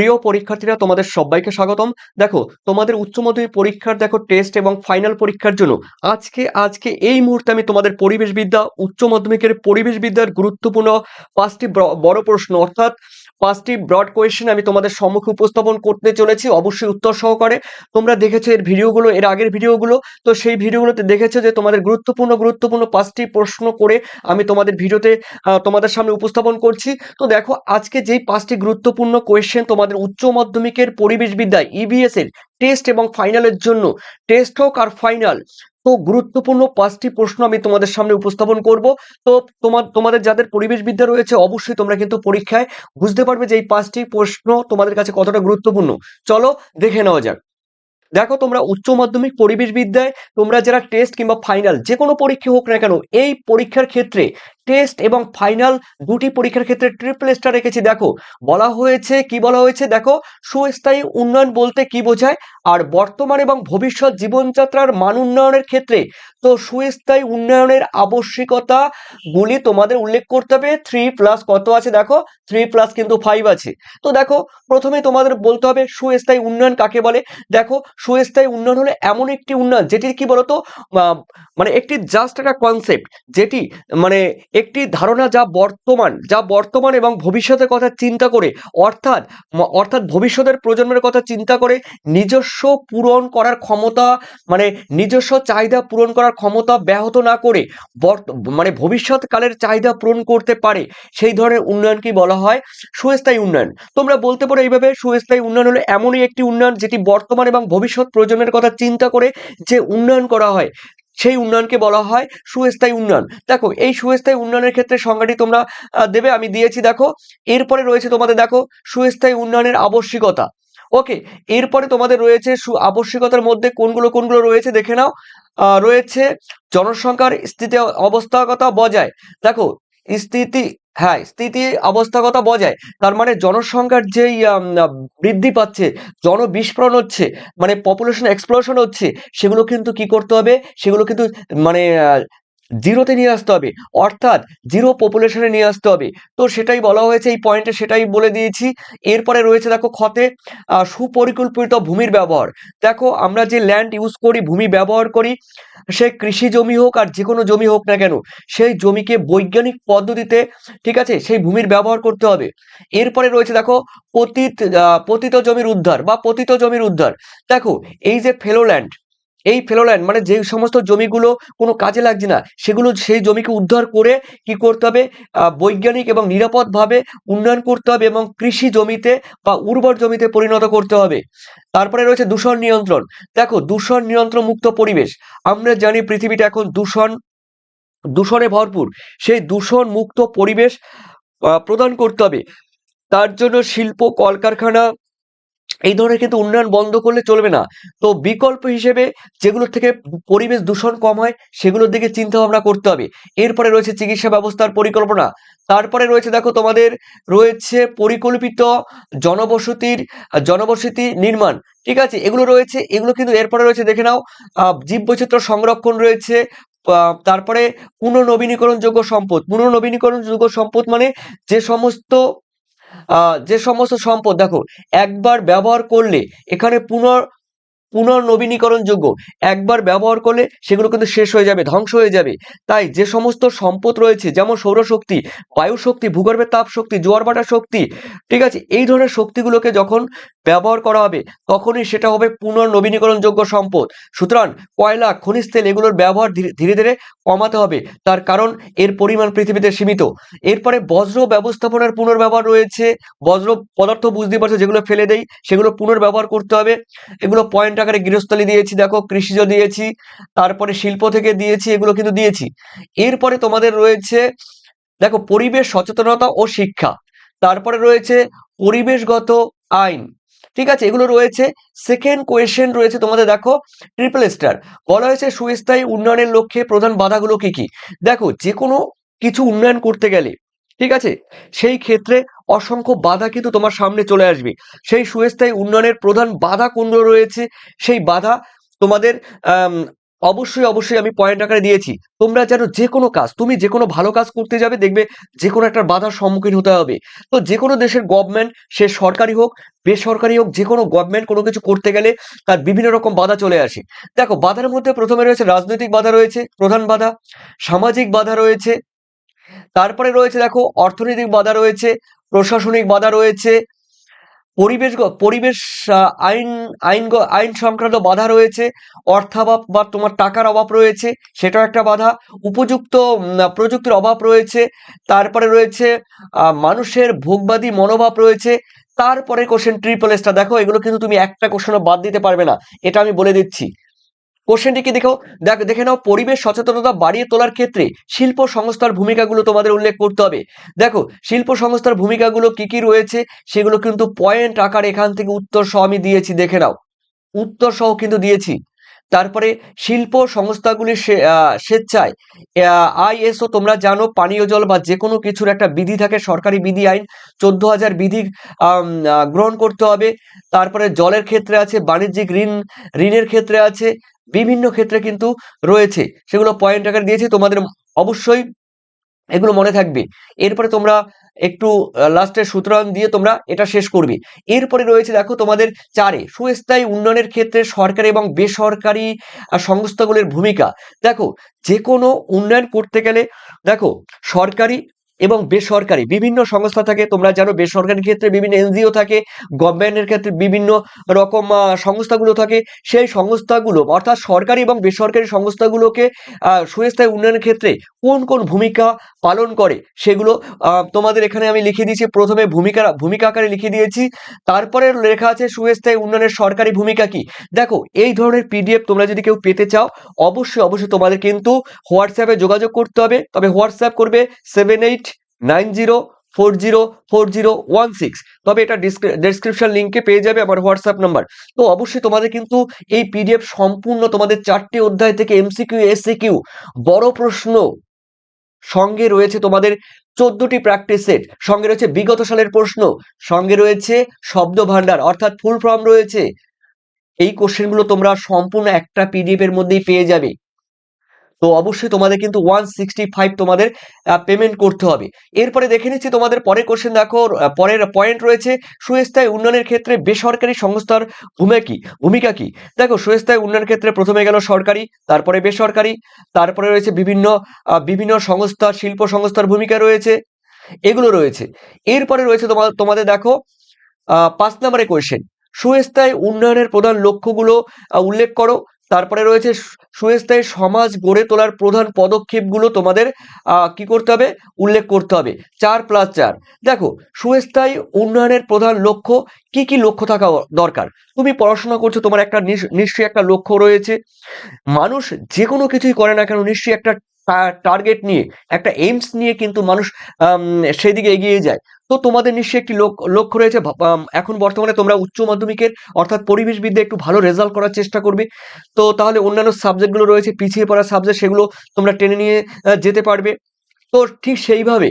প্রিয় পরীক্ষার্থীরা, তোমাদের সবাইকে স্বাগতম। দেখো, তোমাদের উচ্চ মাধ্যমিক পরীক্ষার দেখো টেস্ট এবং ফাইনাল পরীক্ষার জন্য আজকে আজকে এই মুহূর্তে আমি তোমাদের পরিবেশবিদ্যা, উচ্চ মাধ্যমিকের পরিবেশবিদ্যার গুরুত্বপূর্ণ পাঁচটি বড় প্রশ্ন, অর্থাৎ পাঁচটি ব্রড কোয়েশ্চেন আমি তোমাদের সম্মুখে উপস্থাপন করতে চলেছি, অবশ্যই উত্তর সহকারে। তোমরা দেখেছ এর ভিডিওগুলো, এর আগের ভিডিওগুলো, তো সেই ভিডিওগুলোতে দেখেছ যে তোমাদের গুরুত্বপূর্ণ গুরুত্বপূর্ণ পাঁচটি প্রশ্ন করে আমি তোমাদের ভিডিওতে তোমাদের সামনে উপস্থাপন করছি। তো দেখো, আজকে যেই পাঁচটি গুরুত্বপূর্ণ কোয়েশ্চেন তোমাদের উচ্চ মাধ্যমিকের পরিবেশ বিদ্যায় ইবিএস এর টেস্ট এবং ফাইনালের জন্য টেস্ট হোক আর ফাইনাল তো গুরুত্বপূর্ণ পাঁচটি প্রশ্ন আমি তোমাদের সামনে উপস্থাপন করব। তো তোমার, তোমাদের যাদের পরিবেশ বিদ্যা রয়েছে, অবশ্যই তোমরা কিন্তু পরীক্ষায় বুঝতে পারবে যে এই পাঁচটি প্রশ্ন তোমাদের কাছে কতটা গুরুত্বপূর্ণ। চলো দেখে নেওয়া যাক। দেখো তোমরা উচ্চ মাধ্যমিক পরিবেশ বিদ্যায় তোমরা যারা টেস্ট কিংবা ফাইনাল যে কোনো পরীক্ষা হোক না কেন, এই পরীক্ষার ক্ষেত্রে টেস্ট এবং ফাইনাল দুটি পরীক্ষার ক্ষেত্রে ট্রিপল স্টার রেখেছি, দেখো। বলা হয়েছে, কি বলা হয়েছে, দেখো? সুস্থায়ী উন্নয়ন বলতে কি বোঝায়? আর বর্তমান এবং ভবিষ্যৎ জীবনযাত্রার মান উন্নয়নের ক্ষেত্রে, তো সুস্থায়ী উন্নয়নের আবশ্যিকতা গুলি তোমাদের উল্লেখ করতে হবে। থ্রি প্লাস কত আছে, দেখো? থ্রি প্লাস কিন্তু ফাইভ আছে। তো দেখো, প্রথমে তোমাদের বলতে হবে সুস্থায়ী উন্নয়ন কাকে বলে? দেখো, সুস্থায়ী উন্নয়ন হলো এমন একটি উন্নয়ন, যেটির কি বলতো? মানে একটি জাস্ট একটা কনসেপ্ট যেটি মানে একটি ধারণা যা বর্তমান যা বর্তমান এবং ভবিষ্যতের কথা চিন্তা করে, অর্থাৎ অর্থাৎ ভবিষ্যতের প্রজন্মের কথা চিন্তা করে, নিজস্ব পূরণ করার ক্ষমতা মানে নিজস্ব চাহিদা পূরণ করার ক্ষমতা ব্যাহত না করে মানে ভবিষ্যৎকালের চাহিদা পূরণ করতে পারে, সেই ধরনের উন্নয়নকে বলা হয়? সুস্থায়ী উন্নয়ন। তোমরা বলতে পারো এইভাবে, সুস্থায়ী উন্নয়ন হলো এমনই একটি উন্নয়ন যেটি বর্তমান এবং ভবিষ্যৎ প্রজন্মের কথা চিন্তা করে যে উন্নয়ন করা হয়। সেই উন্নয়নকে বলা হয় সুস্থায়ী উন্নয়ন। দেখো, এই সুস্থায়ী উন্নয়নের ক্ষেত্রে সংজ্ঞাটি তোমরা দেবে, আমি দিয়েছি, দেখো। এরপরে রয়েছে তোমাদের, দেখো, সুস্থায়ী উন্নয়নের আবশ্যিকতা। ওকে, এরপরে তোমাদের রয়েছে সু, আবশ্যিকতার মধ্যে কোনগুলো কোনগুলো রয়েছে দেখে নাও। রয়েছে জনসংখ্যার স্থিতি অবস্থাগতা বজায়। দেখো স্থিতি হ্যাঁ স্থিতি অবস্থাগত বজায়। তার মানে জনসংখ্যার যেই বৃদ্ধি পাচ্ছে, জনবিস্ফোরণ হচ্ছে মানে পপুলেশন এক্সপ্লোশন হচ্ছে, সেগুলো কিন্তু কি করতে হবে? সেগুলো কিন্তু মানে জিরোতে নিয়ে আসতে হবে। অর্থাৎ জিরো পপুলেশনে নিয়ে আসতে হবে। তো সেটাই বলা হয়েছে, এই পয়েন্টে সেটাই বলে দিয়েছি। এরপরে রয়েছে দেখো ক্ষতে সুপরিকল্পিত ভূমির ব্যবহার। দেখো আমরা যে ল্যান্ড ইউজ করি, ভূমি ব্যবহার করি, সে কৃষি জমি হোক আর যে কোনো জমি হোক না কেন, সেই জমিকে বৈজ্ঞানিক পদ্ধতিতে, ঠিক আছে, সেই ভূমির ব্যবহার করতে হবে। এরপরে রয়েছে দেখো পতিত পতিত জমির উদ্ধার বা পতিত জমির উদ্ধার। দেখো এই যে ফেলোল্যান্ড এই ফেলোল্যান্ড মানে যে সমস্ত জমিগুলো কোনো কাজে লাগছে না, সেগুলো সেই জমিকে উদ্ধার করে কি করতে হবে? বৈজ্ঞানিক এবং নিরাপদভাবে উন্নয়ন করতে হবে এবং কৃষি জমিতে বা উর্বর জমিতে পরিণত করতে হবে। তারপরে রয়েছে দূষণ নিয়ন্ত্রণ। দেখো, দূষণ নিয়ন্ত্রণ মুক্ত পরিবেশ। আমরা জানি পৃথিবীটা এখন দূষণ, দূষণে ভরপুর। সেই দূষণ মুক্ত পরিবেশ প্রদান করতে হবে। তার জন্য শিল্প, কলকারখানা এই ধরনের কিন্তু উন্নয়ন বন্ধ করলে চলবে না। তো বিকল্প হিসেবে যেগুলোর থেকে পরিবেশ দূষণ কম হয়, সেগুলোর দিকে চিন্তা ভাবনা করতে হবে। এরপরে রয়েছে চিকিৎসা ব্যবস্থার পরিকল্পনা। তারপরে রয়েছে দেখো তোমাদের, রয়েছে পরিকল্পিত জনবসতির, জনবসতি নির্মাণ। ঠিক আছে? এগুলো রয়েছে, এগুলো কিন্তু এরপরে রয়েছে দেখে নাও। জীববৈচিত্র্য সংরক্ষণ রয়েছে তারপরে পুনর্নবীনীকরণযোগ্য সম্পদ। পুনর্নবীনীকরণযোগ্য সম্পদ মানে যে সমস্ত যে সমস্ত সম্পদ, দেখো, একবার ব্যবহার করলে এখানে পুনর, পুনর্নবীনীকরণযোগ্য। একবার ব্যবহার করলে সেগুলো কিন্তু শেষ হয়ে যাবে, ধ্বংস হয়ে যাবে। তাই যে সমস্ত সম্পদ রয়েছে, যেমন সৌরশক্তি বায়ু শক্তি ভূগর্ভের তাপ শক্তি জোয়ার ভাটা শক্তি, ঠিক আছে, এই ধরনের শক্তিগুলোকে যখন ব্যবহার করা হবে, তখনই সেটা হবে পুনর্নবীনীকরণযোগ্য সম্পদ। সুতরাং কয়লা, খনিজ তেল এগুলোর ব্যবহার ধীরে ধীরে কমাতে হবে। তার কারণ এর পরিমাণ পৃথিবীতে সীমিত। এরপরে বজ্র ব্যবস্থাপনার পুনর্ব্যবহার রয়েছে। বজ্র পদার্থ বুঝতে পারছ, যেগুলো ফেলে দেই, সেগুলো পুনর্ব্যবহার করতে হবে। এগুলো পয়েন্ট আকারে গৃহস্থলী দিয়েছি, দেখো, কৃষিজ দিয়েছি, তারপরে শিল্প থেকে দিয়েছি, এগুলো কিন্তু দিয়েছি। এরপরে তোমাদের রয়েছে, দেখো, পরিবেশ সচেতনতা ও শিক্ষা। তারপরে রয়েছে, পরিবেশগত আইন। ঠিক আছে, এগুলো রয়েছে। সেকেন্ড কোয়েশ্চেন রয়েছে তোমাদের, দেখো ট্রিপল স্টার বলা হয়েছে সুস্থায়ী উন্নয়নের লক্ষ্যে প্রধান বাধাগুলো কি কি? দেখো যে কোনো কিছু উন্নয়ন করতে গেলে, ঠিক আছে, সেই ক্ষেত্রে অসংখ্য বাধা কিন্তু তোমার সামনে চলে আসবে। সেই সুস্থায়ী উন্নয়নের প্রধান বাধা কোনগুলো রয়েছে? সেই বাধা তোমাদের অবশ্যই অবশ্যই আমি পয়েন্ট আকারে দিয়েছি। তোমরা যেন যে কোনো কাজ, তুমি যে কোনো ভালো কাজ করতে যাবে, দেখবে যে কোনো একটা বাধার সম্মুখীন হতে হবে। তো যে কোনো দেশের গভর্নমেন্ট সে সরকারি হোক, বেসরকারি হোক যে কোনো গভর্নমেন্ট কোনো কিছু করতে গেলে তার বিভিন্ন রকম বাধা চলে আসে। দেখো, বাধার মধ্যে প্রথমে রয়েছে রাজনৈতিক বাধা রয়েছে, প্রধান বাধা। সামাজিক বাধা রয়েছে। তারপরে রয়েছে, দেখো, অর্থনৈতিক বাধা রয়েছে, প্রশাসনিক বাধা রয়েছে পরিবেশ পরিবেশ আইন আইন আইন সংক্রান্ত বাধা রয়েছে, অর্থাভাব বা তোমার টাকার অভাব রয়েছে, সেটাও একটা বাধা। উপযুক্ত প্রযুক্তির অভাব রয়েছে, তারপরে রয়েছে মানুষের ভোগবাদী মনোভাব রয়েছে, তারপরে কোশ্চেন ট্রিপল এসটা দেখো, এগুলো কিন্তু তুমি একটা কোশ্চেনও বাদ দিতে পারবে না, এটা আমি বলে দিচ্ছি। কোশ্চেনটি কি দেখো? দেখ, দেখে নাও, পরিবেশ সচেতনতা বাড়িয়ে তোলার ক্ষেত্রে শিল্প সংস্থার ভূমিকাগুলো তোমাদের উল্লেখ করতে হবে। দেখো, শিল্প সংস্থার ভূমিকাগুলো কি কি রয়েছে, সেগুলো কিন্তু পয়েন্ট আকার এখান থেকে উত্তর সহ আমি দিয়েছি, দেখে নাও। উত্তর সহ কিন্তু দিয়েছি। তারপরে শিল্প সংস্থাগুলির স্বেচ্ছায় আইএসও তোমরা জানো, পানীয় জল বা যে কোনো কিছুর একটা বিধি থাকে, সরকারি বিধি আইন। চোদ্দ হাজার বিধি গ্রহণ করতে হবে। তারপরে জলের ক্ষেত্রে আছে, বাণিজ্যিক ঋণ, ঋণের ক্ষেত্রে আছে, বিভিন্ন ক্ষেত্রে কিন্তু রয়েছে। সেগুলো পয়েন্ট আকারে দিয়েছি, তোমাদের অবশ্যই এগুলো মনে থাকবে। এরপরে তোমরা একটু লাস্টের সূত্রায়ন দিয়ে তোমরা এটা শেষ করবে। এরপরে রয়েছে দেখো তোমাদের চারে, সুস্থায়ী উন্নয়নের ক্ষেত্রে সরকারি এবং বেসরকারি সংস্থাগুলির ভূমিকা। দেখো যে কোনো উন্নয়ন করতে গেলে, দেখো, সরকারি এবং বেসরকারি বিভিন্ন সংস্থা থাকে। তোমরা জানো বেসরকারি ক্ষেত্রে বিভিন্ন এনজিও থাকে, গভর্নমেন্টের ক্ষেত্রে বিভিন্ন রকম সংস্থাগুলো থাকে। সেই সংস্থাগুলো, অর্থাৎ সরকারি এবং বেসরকারি সংস্থাগুলোকে সুস্থায়ী উন্নয়নের ক্ষেত্রে কোন কোন ভূমিকা পালন করে সেগুলো তোমাদের এখানে আমি লিখে দিয়েছি। প্রথমে ভূমিকা ভূমিকা আকারে লিখে দিয়েছি। তারপরে লেখা আছে সুস্থায়ী উন্নয়নের সরকারি ভূমিকা কি? দেখো, এই ধরনের পিডিএফ তোমরা যদি কেউ পেতে চাও, অবশ্যই অবশ্যই তোমাদের কিন্তু হোয়াটসঅ্যাপে যোগাযোগ করতে হবে। তবে হোয়াটসঅ্যাপ করবে seven eight nine zero four zero four zero one six. তবে এটা ডেসক্রিপশন লিঙ্কে পেয়ে যাবে আমার হোয়াটসঅ্যাপ নাম্বার তো অবশ্যই তোমাদের কিন্তু এই পিডিএফ সম্পূর্ণ তোমাদের চারটি অধ্যায় থেকে এমসিকিউ এসসিকিউ বড় প্রশ্ন সঙ্গে রয়েছে তোমাদের চোদ্দটি প্র্যাকটিস সেট সঙ্গে রয়েছে বিগত সালের প্রশ্ন। সঙ্গে রয়েছে শব্দ ভান্ডার অর্থাৎ ফুল ফর্ম রয়েছে। এই কোশ্চেনগুলো তোমরা সম্পূর্ণ একটা পিডিএফ এর মধ্যেই পেয়ে যাবে। তো অবশ্যই তোমাদের কিন্তু ওয়ান সিক্সটি ফাইভ তোমাদের পেমেন্ট করতে হবে। এরপরে দেখে নিচ্ছি তোমাদের পরের কোশ্চেন দেখো পরের পয়েন্ট রয়েছে, সুস্থায়ী উন্নয়নের ক্ষেত্রে বেসরকারি সংস্থার ভূমিকা কি? ভূমিকা কি? দেখো, সুস্থায়ী উন্নয়নের ক্ষেত্রে প্রথমে গেল সরকারি, তারপরে বেসরকারি, তারপরে রয়েছে বিভিন্ন বিভিন্ন সংস্থা শিল্প সংস্থার ভূমিকা রয়েছে, এগুলো রয়েছে। এরপরে রয়েছে তোমার তোমাদের দেখো পাঁচ নম্বরে কোয়েশ্চেন সুস্থায়ী উন্নয়নের প্রধান লক্ষ্যগুলো উল্লেখ করো। তারপরে রয়েছে সুস্থায়ী সমাজ গড়ে তোলার প্রধান পদক্ষেপগুলো তোমাদের কি করতে হবে? উল্লেখ করতে হবে। চার প্লাস চার। দেখো, সুস্থায়ী উন্নয়নের প্রধান লক্ষ্য কি কি লক্ষ্য থাকা দরকার? তুমি পড়াশোনা করছ, তোমার একটা নিশ- নিশ্চয়ই একটা লক্ষ্য রয়েছে। মানুষ যে কোনো কিছুই করে না কেন, নিশ্চয়ই একটা টার্গেট নিয়ে, একটা এইমস নিয়ে কিন্তু মানুষ সেদিকে এগিয়ে যায়। তো তোমাদের নিশ্চয়ই একটি লোক- লক্ষ্য রয়েছে এখন বর্তমানে তোমরা উচ্চ মাধ্যমিকের, অর্থাৎ পরিবেশবিদ্যা একটু ভালো রেজাল্ট করার চেষ্টা করবে। তো তাহলে অন্যান্য সাবজেক্টগুলো রয়েছে, পিছিয়ে পড়া সাবজেক্ট সেগুলো তোমরা টেনে নিয়ে যেতে পারবে। তো ঠিক সেইভাবে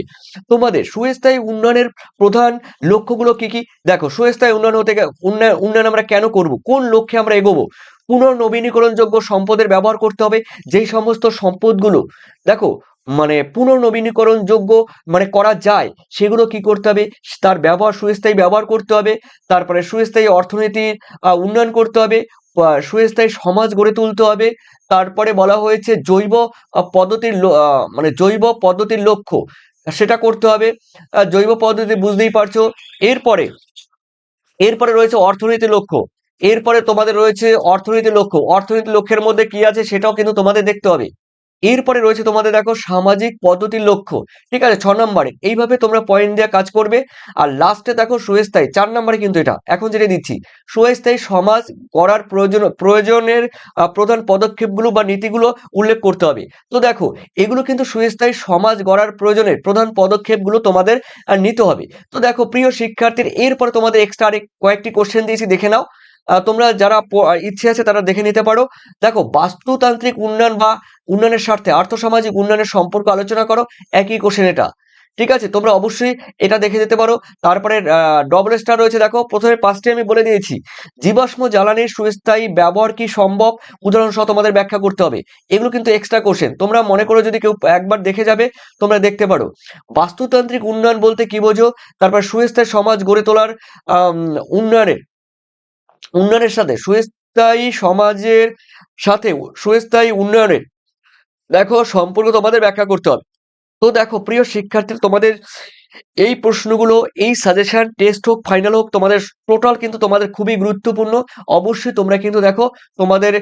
তোমাদের সুস্থায়ী উন্নয়নের প্রধান লক্ষ্যগুলো কি কি? দেখো, সুস্থায়ী উন্নয়ন হতে উন্নয়ন উন্নয়ন আমরা কেন করব? কোন লক্ষ্যে আমরা এগোবো? পুনর্নবীনীকরণযোগ্য সম্পদের ব্যবহার করতে হবে। যেই সমস্ত সম্পদগুলো, দেখো মানে পুনর্নবীনীকরণযোগ্য মানে করা যায়, সেগুলো কি করতে হবে? তার ব্যবহার, সুস্থায়ী ব্যবহার করতে হবে। তারপরে সুস্থায়ী অর্থনীতির উন্নয়ন করতে হবে। সুস্থায়ী সমাজ গড়ে তুলতে হবে। তারপরে বলা হয়েছে জৈব পদ্ধতির মানে জৈব পদ্ধতির লক্ষ্য। সেটা করতে হবে। জৈব পদ্ধতি বুঝতেই পারছ। এরপরে এরপরে রয়েছে অর্থনীতির লক্ষ্য। এরপরে তোমাদের রয়েছে অর্থনীতির লক্ষ্য। অর্থনীতির লক্ষ্যের মধ্যে কি আছে সেটাও কিন্তু তোমাদের দেখতে হবে। এরপরে রয়েছে তোমাদের দেখো সামাজিক পদ্ধতির লক্ষ্য। ঠিক আছে, ছ নম্বরে, এইভাবে তোমরা পয়েন্ট দিয়ে কাজ করবে। আর লাস্টে দেখো সুস্থায়ী চার নম্বরে কিন্তু এটা, এখন যেটা দিচ্ছি সুস্থায়ী সমাজ গড়ার প্রয়োজন, প্রয়োজনের প্রধান পদক্ষেপগুলো বা নীতিগুলো উল্লেখ করতে হবে। তো দেখো, এগুলো কিন্তু সুস্থায়ী সমাজ গড়ার প্রয়োজনের প্রধান পদক্ষেপগুলো তোমাদের নিতে হবে। তো দেখো, প্রিয় শিক্ষার্থীর, এরপরে তোমাদের এক্সট্রা আরেক কয়েকটি কোশ্চেন দিয়েছি, দেখে নাও। তোমরা যারা ইচ্ছে আছে তারা দেখে নিতে পারো। দেখো, বাস্তুতান্ত্রিক উন্নয়ন বা উন্নয়নের স্বার্থে আর্থসামাজিক উন্নয়নের সম্পর্ক আলোচনা করো, একই কোশ্চেন এটা। ঠিক আছে, তোমরা অবশ্যই এটা দেখে যেতে পারো। তারপরে ডবল স্টার রয়েছে, দেখো, প্রথমে পাঁচটি আমি বলে দিয়েছি। জীবাশ্ম জ্বালানির সুস্থায়ী ব্যবহার কি সম্ভব? উদাহরণ সহ তোমাদের ব্যাখ্যা করতে হবে। এগুলো কিন্তু এক্সট্রা কোশ্চেন তোমরা মনে করো যদি কেউ একবার দেখে যাবে, তোমরা দেখতে পারো। বাস্তুতান্ত্রিক উন্নয়ন বলতে কি বোঝো? তারপর সুস্থায়ী সমাজ গড়ে তোলার উন্নয়নের। উন্নয়নের সাথে, সুস্থায়ী সমাজের সাথে, সুস্থায়ী উন্নয়নের। দেখো, সম্পর্ক তোমাদের ব্যাখ্যা করতে হবে। তো দেখো, প্রিয় শিক্ষার্থী, তোমাদের এই প্রশ্নগুলো, এই সাজেশন টেস্ট হোক ফাইনাল হোক, তোমাদের টোটাল কিন্তু তোমাদের খুবই গুরুত্বপূর্ণ। অবশ্যই তোমরা কিন্তু দেখো, তোমাদের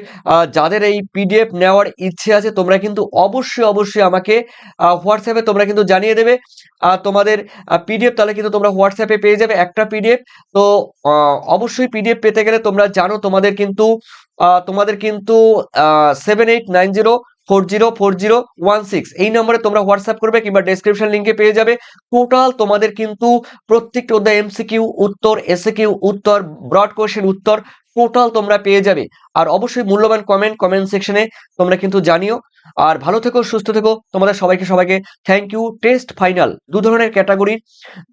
যাদের এই পিডিএফ নেওয়ার ইচ্ছে আছে, তোমরা কিন্তু অবশ্যই অবশ্যই আমাকে হোয়াটসঅ্যাপে তোমরা কিন্তু জানিয়ে দেবে। তোমাদের পিডিএফ তাহলে কিন্তু তোমরা হোয়াটসঅ্যাপে পেয়ে যাবে একটা পিডিএফ তো অবশ্যই পিডিএফ পেতে গেলে তোমরা জানো, তোমাদের কিন্তু তোমাদের কিন্তু seven eight nine zero four zero four zero one six এই নম্বরে তোমরা হোয়াটসঅ্যাপ করবে কিংবা ডেসক্রিপশন লিঙ্কে পেয়ে যাবে। টোটাল তোমাদের কিন্তু প্রত্যেকটা অধ্যায় এমসিকিউ উত্তর এসএ কিউ উত্তর ব্রড কোয়েশ্চেন উত্তর টোটাল তোমরা পেয়ে যাবে। আর অবশ্যই মূল্যবান কমেন্ট কমেন্ট সেকশনে তোমরা কিন্তু জানিও। আর ভালো থেকো, সুস্থ থেকো। তোমাদের সবাইকে সবাইকে থ্যাংক ইউ টেস্ট ফাইনাল দু ধরনের ক্যাটাগরি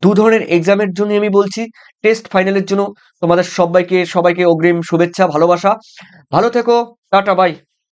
দু ধরনের এক্সামের জন্য আমি বলছি। টেস্ট ফাইনালের জন্য তোমাদের সবাইকে সবাইকে অগ্রিম শুভেচ্ছা, ভালোবাসা। ভালো থেকো। Tata bye